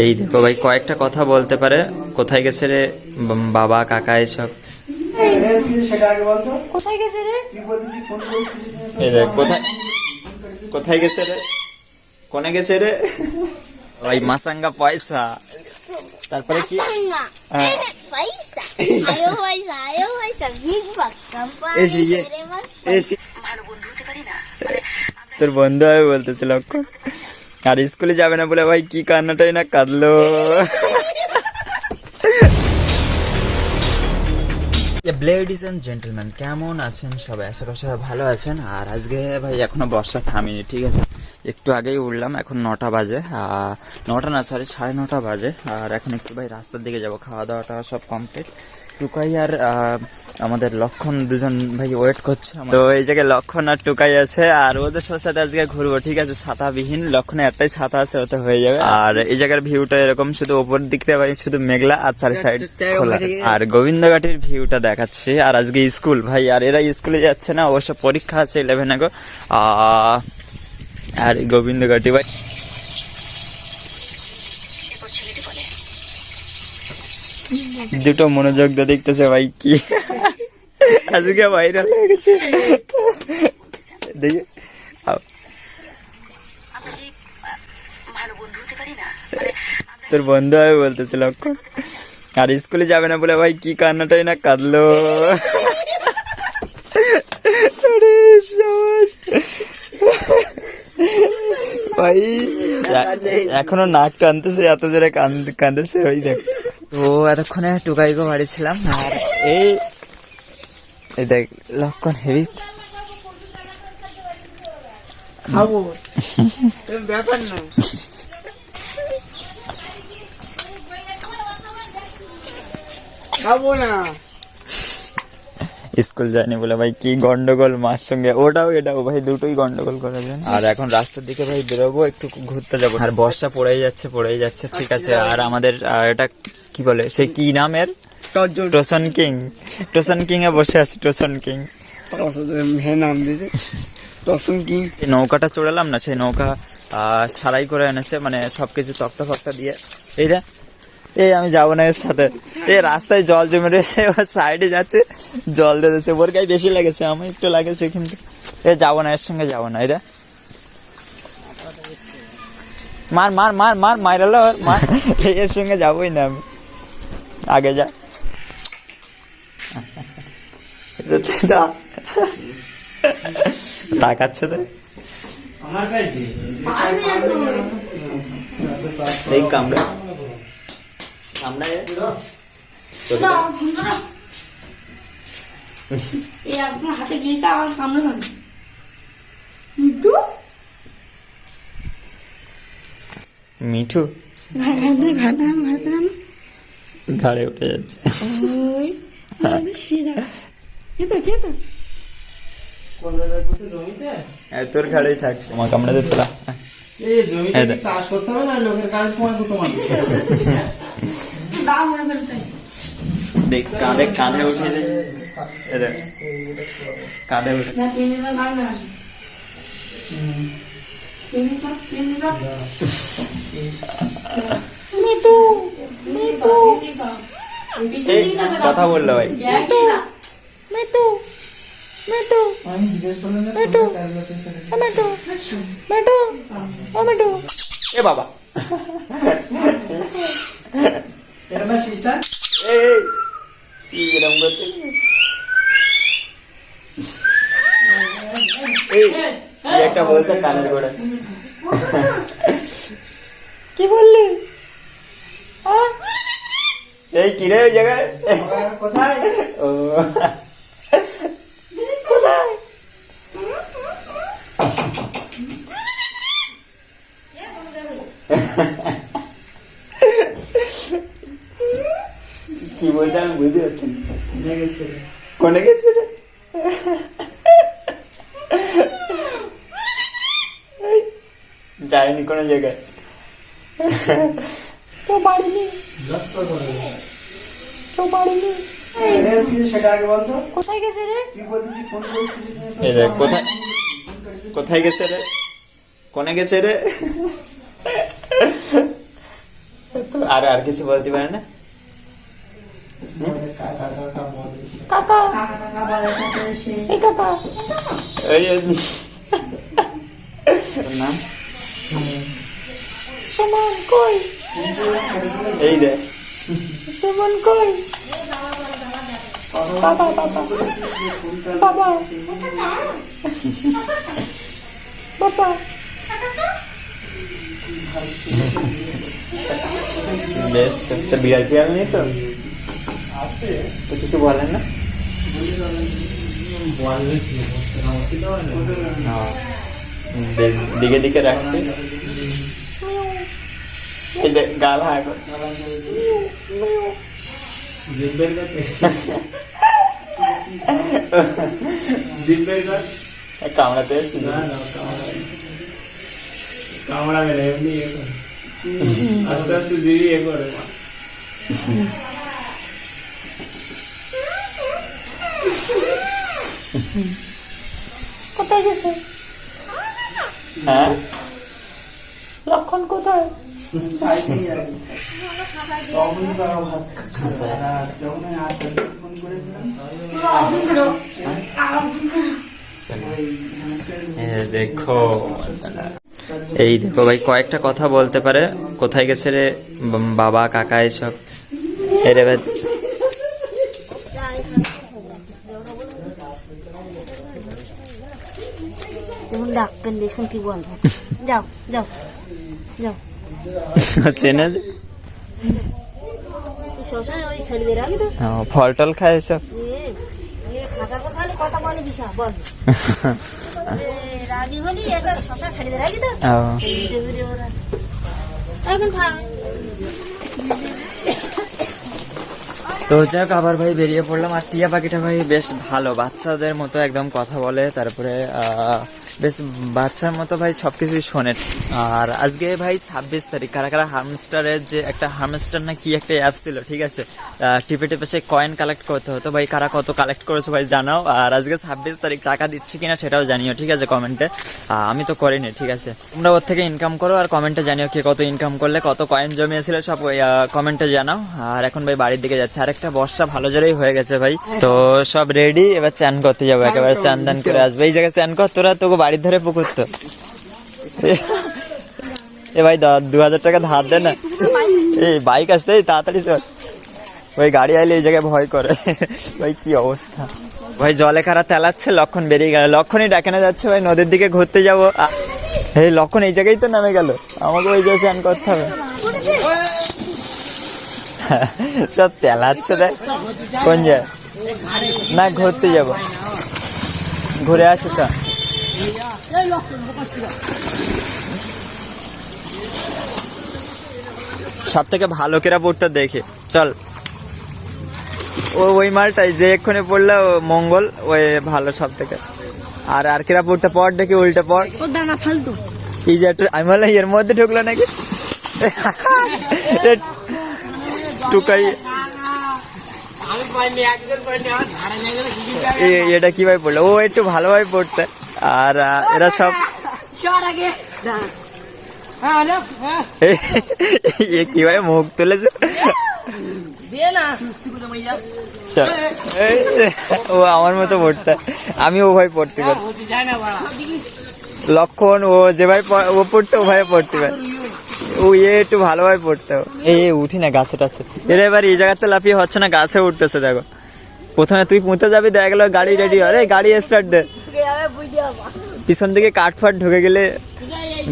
এই দেখো ভাই কয়েকটা কথা বলতে পারে। কোথায় গেছে রে? বাবা কাকা এসব। সেটা কোথায় গেছে রে? এই দেখ কোথায় কোথায় গেছে রে? কোনে গেছে রে? ভাই মাসাঙ্গা পয়সা। তারপরে কি? yeah. Queremos তোর বন্ধু হবে বলতেছে লক্ষণ আর স্কুলে যাবে না বলে ভাই কি কান্নাটাই না কাঁদলো। লেডিস অ্যান্ড জেন্টলম্যান কেমন আছেন সবাই? আশা করি সবাই ভালো আছেন। আর আজকে ভাই এখনও বর্ষা থামিনি, ঠিক আছে? একটু আগেই উঠলাম, এখন নটা বাজে। নটা না সরি সাড়ে নটা বাজে। আর এখন একটু ভাই রাস্তার দিকে যাব, খাওয়া দাওয়াটা সব কমপ্লিট টুকাই আর আমাদের লক্ষণ দুজন ভাই ওয়েট করছে। তো এই জায়গায় লক্ষণ আর টুকাই আছে, আর ওদের সাথে আজকে ঘুরবো, ঠিক আছে? ছাতাবিহীন, লক্ষণে একটাই ছাতা আছে, ওতে হয়ে যাবে। আর এই জায়গার ভিউটা এরকম, শুধু ওপর দিক থেকে ভাই, শুধু মেঘলা আর চারি সাইড খোলা। আর গোবিন্দঘাটের ভিউটা দেখাচ্ছি, আর আজকে স্কুল ভাই, আর এরা স্কুলে যাচ্ছে না, অবশ্য পরীক্ষা আছে ইলেভেন আগো আর গোবিন্দঘাটি ভাই। দুটো মনোযোগ দিয়ে দেখতেছে ভাই কি? আজকে ভাইরাল হয়ে গেছে দেখি তোর বন্ধু হবে বলতেছে লক্ষণ আর স্কুলে যাবে না বলে ভাই কি কান্নাটাই না কাঁদলো? আরে। ভাই এখনও নাক টানতেছে এত জোরে কান- কাঁদেছে ওই দেখ। তো এতক্ষণে টুকাইগো বাড়ি ছিলাম আর এই এই দেখ লক্ষণ হেভি। খাব। ব্যাপার না। খাব না। স্কুল যায়নি বলে ভাই কি গন্ডগোল মার সঙ্গে। ওটাও এটাও ভাই দুটোই গন্ডগোল করা যায়। আর এখন রাস্তার দিকে ভাই বেরোবো একটু ঘুরতে যাব। আর বর্ষা পড়েই যাচ্ছে পড়েই যাচ্ছে ঠিক আছে। আর আমাদের এটা কি বলে সেই কি নামের টোসন কিং। টোসন কিং এ বসে আছি টোসন কিং। হ্যাঁ নাম দিয়েছে। টসন কি। এই নৌকাটা চড়ালাম না সেই নৌকা আহ, ছাড়াই করে এনেছে মানে সবকিছু তক্তা ফক্তা দিয়ে। এই রে এই আমি যাব না এর সাথে। এই রাস্তায় জল জমে রয়েছে এবার সাইডে যাচ্ছে জল দিয়ে দিচ্ছে। ওর গায়ে বেশি লাগেছে আমার একটু লাগেছে কিন্তু এ যাব না এর সঙ্গে যাব না এরা মার মার মার মার মাইরালো ওর, মার এর সঙ্গে যাবোই না আমি। আগে যা। তাকাচ্ছে তো। এই কামড়া। কামড়া এ। চলে যা। এই আপনার হাতে গিয়ে আমার সামনে থাকে মিটু মিঠু? ঘাটে ঘাড়ে উঠে যাচ্ছে। এই তোর ঘাড়েই থাকছে আমার কামড়া দে এই জমিতে হ্যাঁ। চাষ করতে হবে না লোকের কাজ করতে হবে দাম মনে করতে দেখ কাঁধে কাঁধে উঠে যায় দেখ কাঁধে উঠে। কথা বলল ভাই। মিটু যে ও মিটু এ বাবা। এটা না সিস্টার এই কি এরম করতে এই কি একটা বলতে কানের গোড়া কি বললি আহ? এই কি রে ওই জায়গায় কোথায় ও কি বলছে আমি বুঝতে পারছি কোনে গেছে রে এই, যায়নি কোনো জায়গায়। কেউ বাড়ি নেই কেউ বাড়ি নেই সেটা আগে বলতো? কোথায় গেছে রে? কোথায় কোথায় গেছে রে? কোনে গেছে রে? আর আর কিছু বলতে পারে না? কাকা কাকা বলে তারপরে সে এই কাকা ওই নাম সুমন কই এই দে সুমন কই বাবা বাবা বাবা বাবা বেশ তো তো বিড়াল টিয়াল নেই তো তো কিছু বলেন না হ্যাঁ। দে- দিকে দিকে রাখতে এই দেখ গাল হায় করে। কামড়াতে এসছি কামড়াবে না এমনি ইয়ে করে আস্তে আস্তে দিদি ইয়ে করে কোথায় গেছে? হ্যাঁ? লক্ষণ কোথায়? দেখো এই দেখো ভাই কয়েকটা কথা বলতে পারে। কোথায় গেছে রে? বাবা কাকা এসব। এরে ভাই দেখুন কি বলব যাও যাও যাও। ফল টল খায় এসব তো যাক আবার ভাই বেরিয়ে পড়লাম। আর টিয়া পাখিটা ভাই বেশ ভালো বাচ্চাদের মতো একদম কথা বলে তারপরে আহ, বেশ বাচ্চার মতো ভাই সবকিছু শোনে আর আজকে ভাই ছাব্বিশ তারিখ কারা কারা হার্মস্টারের যে একটা হার্মস্টার না কি একটা অ্যাপ ছিল ঠিক আছে? টিপে টিপে সে কয়েন কালেক্ট করতে হতো। ভাই কারা কত কালেক্ট করেছে ভাই জানাও। আর আজকে ছাব্বিশ তারিখ টাকা দিচ্ছে কিনা সেটাও জানিও ঠিক আছে কমেন্টে আমি তো করিনি ঠিক আছে? তোমরা ওর থেকে ইনকাম করো আর কমেন্টে জানিও কে কত ইনকাম করলে কত কয়েন জমিয়েছিল সব ওই কমেন্টে জানাও। আর এখন ভাই বাড়ির দিকে যাচ্ছে। আর একটা বর্ষা ভালো জোরেই হয়ে গেছে ভাই। তো সব রেডি এবার চান করতে যাব একেবারে চান দান করে আসবে। এই জায়গায় চান কর তোরা তোকে বাড়ির ধারে পুকুর তো। এ ভাই, দু হাজার টাকা ধার দে না। এই বাইক আসতে তাড়াতাড়ি চল। ওই গাড়ি আইলে এই জায়গায় ভয় করে। ভাই, কি অবস্থা। ভাই, জলে খারা তেলাচ্ছে, লক্ষণ বেরিয়ে গেল। লক্ষণই ডাকে না যাচ্ছে, ভাই, নদীর দিকে ঘুরতে যাব। এই লক্ষণ এই জায়গায় তো নামে গেল। আমাকে ওই জায়গায় চান করতে হবে। সব তেলাচ্ছে, দেখ। কোন জায়গায়? না, ঘুরতে যাব। ঘুরে আসো সব সব থেকে ভালো কেরা পড়তে দেখে। চল। ও ওই মালটাই যে এক্ষুনি পড়ল মঙ্গল ওই ভালো সব থেকে। আর আর কেরা পড়তে পর দেখি উল্টে পর। দানা ফালতু। এই যে একটা আমি বললাম এর মধ্যে ঢুকলো নাকি? টুকাই। এটা কীভাবে পড়ল? ও একটু ভালোভাবে পড়তে। আর এরা সব। হ্যাঁ হ্যাঁ। এ কীভাবে মুখ তুলেছে? যে, ও আমার মতো পড়তে। আমি ও ভাই পড়তে পারি বাড়া। লক্ষণ ও যে ভাই ও পড়তে ও ভাই পড়তে পারে। ও এ একটু ভালোভাবে পড়তে এই উঠি না গাছে টাছে। এর এবার এই জায়গাতে লাফিয়ে হচ্ছে না গাছে উঠতেছে দেখো। প্রথমে তুই পুঁতে যাবি দেখা গেল গাড়ি রেডি হয়। গাড়ি স্টার্ট দে। পিছন দিকে কাঠ ফাট ঢুকে গেলে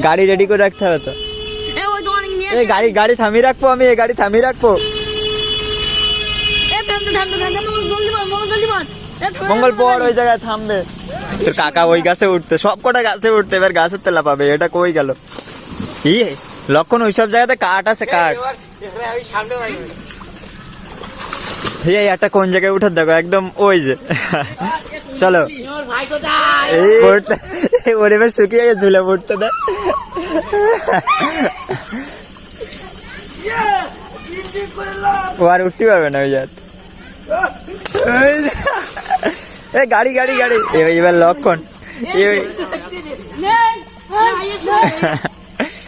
গাড়ি রেডি করে রাখতে হবে তো। এই গাড়ি গাড়ি থামিয়ে রাখব আমি এই গাড়ি থামিয়ে রাখব। এ থামতে থামতে থামতে মঙ্গল জলদি বল মঙ্গল জলদি বল। এ থামে মঙ্গল না, পর ওই জায়গায় থামবে। তোর কাকা ওই গাছে উঠতে সব কটা গাছে উঠতে এবার গাছের তেলা পাবে এটা কই গেল? ই লক্ষণ ওইসব জায়গাতে কাঠ আছে কাঠ। একটা কোন জায়গায় উঠার দেখো একদম ওই যে। চলো। ওর এই পড়তে ওর এবার শুকিয়ে গেছে ঝুলে পড়তে দে। ও আর উঠতে পারবে না ওই জায়গাতে ওই যে। এই গাড়ি গাড়ি। গাড়ি এবার লক্ষণ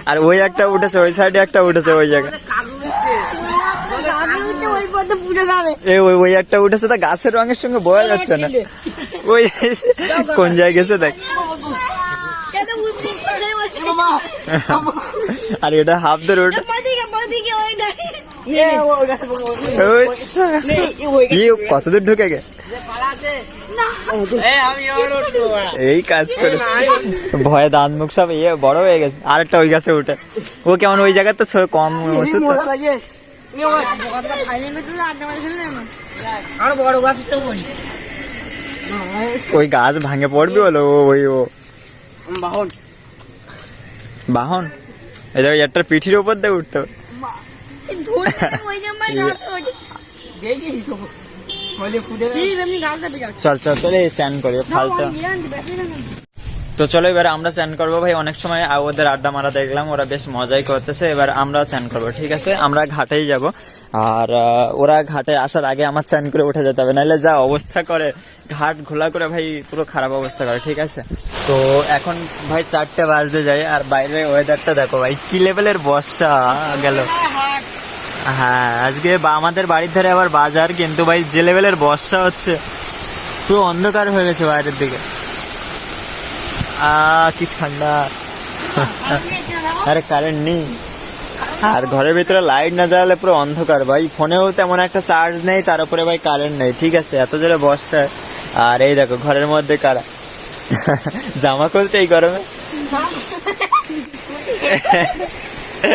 আর ওই একটা উঠেছে ওই সাইডে একটা উঠেছে ওই জায়গায়। এ ওই ওই একটা উঠেছে তা গাছের রঙের সঙ্গে বোঝা যাচ্ছে না। ওই কোন জায়গায় গেছে দেখ। আর এটা হাফ ধরে ই কতদূর ঢুকে গে? এই কাজ করে ভয়ে দাঁত মুখ সব ইয়ে বড় হয়ে গেছে। আরেকটা ওই গাছে উঠে। ও কেমন ওই জায়গাতে কম ওষুধ আর বড় গাছ তো ওই গাছ ভাঙে পড়বি বলো ওই ও। বাহন। বাহন? এই দেখো একটা পিঠির উপর দিয়ে উঠতে চল চল চলে চ্যান করি ফালতু। তো চলো এবার আমরা চ্যান করব ভাই। অনেক সময় ওদের আড্ডা মারা দেখলাম, ওরা বেশ মজাই করতেছে। এবার আমরা চ্যান করব, ঠিক আছে? আমরা ঘাটেই যাব। আর ওরা ঘাটে আসার আগে আমার চ্যান করে উঠে যেতে হবে। নাহলে যা অবস্থা করে, ঘাট ঘোলা করে ভাই পুরো খারাপ অবস্থা করে, ঠিক আছে? তো এখন ভাই চারটে বাজতে যাই আর বাইরে ওয়েদারটা দেখো ভাই, কি লেভেলের বর্ষা গেল। হ্যাঁ আজকে আমাদের বাড়ির ধারে আবার বাজার, কিন্তু ভাই যে লেভেলের বর্ষা হচ্ছে, পুরো অন্ধকার হয়ে গেছে বাইরের দিকে। কি ঠান্ডা। আরে কারেন্ট নেই। আর ঘরের ভিতরে লাইট না জ্বালালে পুরো অন্ধকার ভাই। ফোনেও তেমন একটা চার্জ নেই, তার উপরে ভাই কারেন্ট নেই, ঠিক আছে? এত জোরে বর্ষা। আর এই দেখো, ঘরের মধ্যে কারা? জামা খুলতে এই গরমে?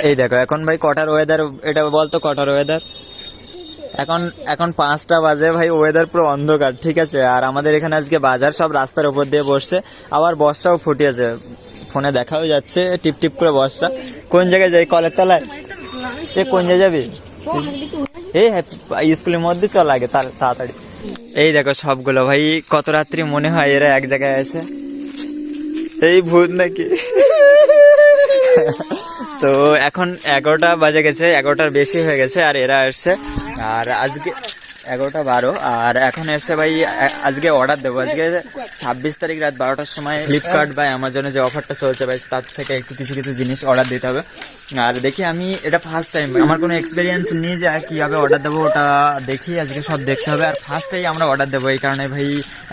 এই দেখো, এখন ভাই কটার ওয়েদার এটা বলতো কটার ওয়েদার এখন এখন পাঁচটা বাজে ভাই ওয়েদার পুরো অন্ধকার, ঠিক আছে? আর আমাদের এখানে আজকে বাজার সব রাস্তার উপর দিয়ে বসছে। আবার বর্ষাও ফুটিয়েছে। ফোনে দেখাও যাচ্ছে, টিপ টিপ করে বর্ষা। কোন জায়গায় যাই কলের তলায়? এ, কোন জায়গায় যাবি? এই স্কুলের মধ্যে চল আগে তাড়াতাড়ি। এই দেখো সবগুলো ভাই, কত রাত্রি মনে হয় এরা এক জায়গায় আছে। এই ভূত নাকি? তো এখন এগারোটা বাজে গেছে, এগারোটার বেশি হয়ে গেছে, আর এরা আসছে। আর আজকে এগারোটা বারো, আর এখন এসে ভাই আজকে অর্ডার দেবো। আজকে ছাব্বিশ তারিখ রাত বারোটার সময় ফ্লিপকার্ট বা অ্যামাজনে যে অফারটা চলছে ভাই, তার থেকে একটু কিছু কিছু জিনিস অর্ডার দিতে হবে। আর দেখি আমি এটা ফার্স্ট টাইম আমার কোনো এক্সপিরিয়েন্স নেই যে কীভাবে অর্ডার দেবো ওটা দেখি আজকে সব দেখতে হবে। আর ফার্স্টেই আমরা অর্ডার দেবো এই কারণে ভাই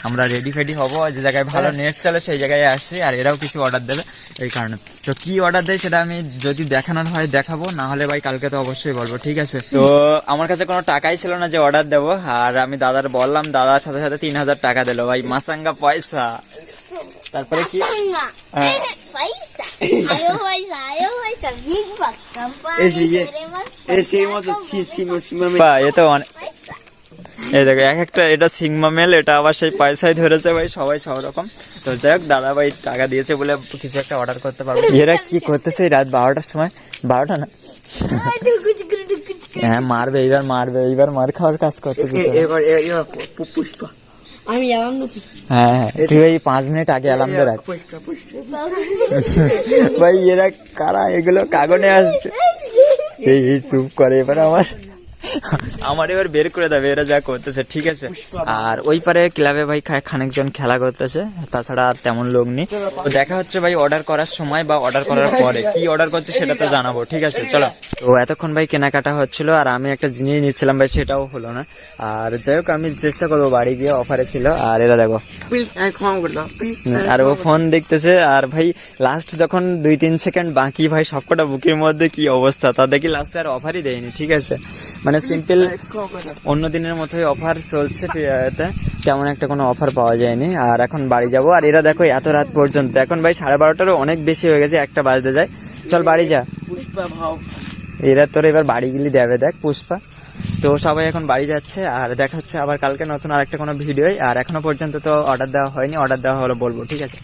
আমরা রেডি ফেডি হব যে জায়গায় ভালো নেট চলে সেই জায়গায় আসছি আর এরাও কিছু অর্ডার দেবে এই কারণে। তো কি অর্ডার দেয় সেটা আমি যদি দেখানোর হয় দেখাবো না হলে ভাই কালকে তো অবশ্যই বলব ঠিক আছে? তো আমার কাছে কোনো টাকাই ছিল না যে অর্ডার দেবো আর আমি দাদার বললাম দাদার সাথে সাথে তিন হাজার টাকা দিলো ভাই মাসাঙ্গা পয়সা। তারপরে কি? হ্যাঁ। এই দেখো এক একটা এটা সিগমা মেল এটা আবার সেই পয়সায় ধরেছে ভাই সবাই সব রকম। তো যাই হোক দাদা ভাই টাকা দিয়েছে বলে কিছু একটা অর্ডার করতে পারব। এরা কি করতেছে রাত বারোটার সময়? বারোটা না? করে হ্যাঁ মারবে এইবার মারবে এইবার মার খাওয়ার কাজ করতেছে এবার এবার পুষ্পা। আমি এলাম দিচ্ছি হ্যাঁ হ্যাঁ। তুই ওই পাঁচ মিনিট আগে অ্যালার্ম দিয়ে রাখ। ভাই এরা কারা? এগুলো কাগনে আসছে। এই এই চুপ করে এবার আমার। আমার এবার বের করে দেবে এরা যা করতেছে ঠিক আছে? আর ওই পারে ক্লাবে ভাই খানিকজন খেলা করতেছে তাছাড়া আর তেমন লোক নেই। তো দেখা হচ্ছে ভাই অর্ডার করার সময় বা অর্ডার করার পরে কি অর্ডার করছে সেটা তো জানাব ঠিক আছে? চলো। তো এতক্ষণ ভাই কেনাকাটা হচ্ছিল আর আমি একটা জিনিস নিচ্ছিলাম ভাই সেটাও হলো না। আর যাই হোক আমি চেষ্টা করব বাড়ি গিয়ে অফারে ছিল আর এরা দেখো। আর ও ফোন দেখতেছে আর ভাই লাস্ট যখন দুই তিন সেকেন্ড বাকি ভাই সবকটা বুকের মধ্যে কি অবস্থা তা দেখি লাস্টে আর অফারই দেয়নি ঠিক আছে? মানে সিম্পল অন্য দিনের মতোই অফার চলছে এতে তেমন একটা কোনো অফার পাওয়া যায়নি। আর এখন বাড়ি যাব। আর এরা দেখো এত রাত পর্যন্ত। এখন ভাই সাড়ে বারোটারও অনেক বেশি হয়ে গেছে একটা বাজতে যায়। চল বাড়ি যা। এরা তোর এবার বাড়ি গেলি দেবে দেখ পুষ্পা। তো সবাই এখন বাড়ি যাচ্ছে। আর দেখা হচ্ছে আবার কালকে নতুন আরেকটা কোনো ভিডিও আর এখনও পর্যন্ত তো অর্ডার দেওয়া হয়নি। অর্ডার দেওয়া হলো বলব ঠিক আছে?